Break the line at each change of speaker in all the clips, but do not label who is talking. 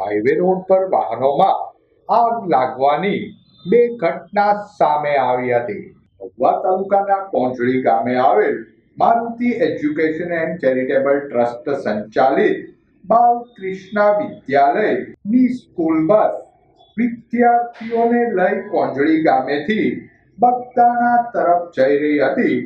Highway road પર વાહનોમાં આગ લાગવાની બે ઘટના સામે આવી હતી. ભગવા તાલુકાના કોંજળી ગામે આવેલ Maruti education and charitable trust સંચાલિત બાલ કૃષ્ણા વિદ્યાલયની સ્કૂલ બસ વિદ્યાર્થીઓને લઈ કોંજળી ગામેથી બગદાણા તરફ જઈ રહી હતી.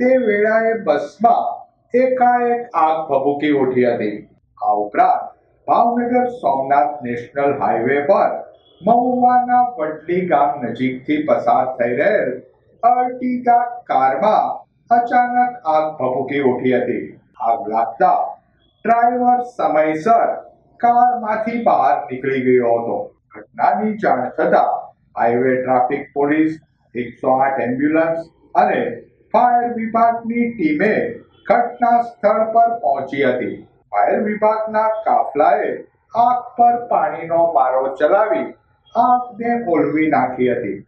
તે વેળાએ બસમાં એકાએક આગ ભભૂકી ઉઠી હતી. આ ઉપરાંત ભાવનગર સોમનાથ નેશનલ હાઈવે પર મહુવાના વડલી ગામ નજીકથી પસાર થઈ રહેલ અર્ટિગા કારમાં અચાનક આગ ભભૂકી ઉઠી હતી. આગ લાગતા ડ્રાઈવર સમયસર કારમાંથી બહાર નીકળી ગયો હતો. ઘટનાની જાણ થતા હાઈવે ટ્રાફિક પોલીસ, એકસો આઠ એમ્બ્યુલન્સ અને ફાયર વિભાગની ટીમે ઘટના સ્થળ પર પહોંચી હતી. ફાયર વિભાગના કાફલાએ આગ પર પાણીનો મારો ચલાવી આગને ઓલવી નાખી હતી.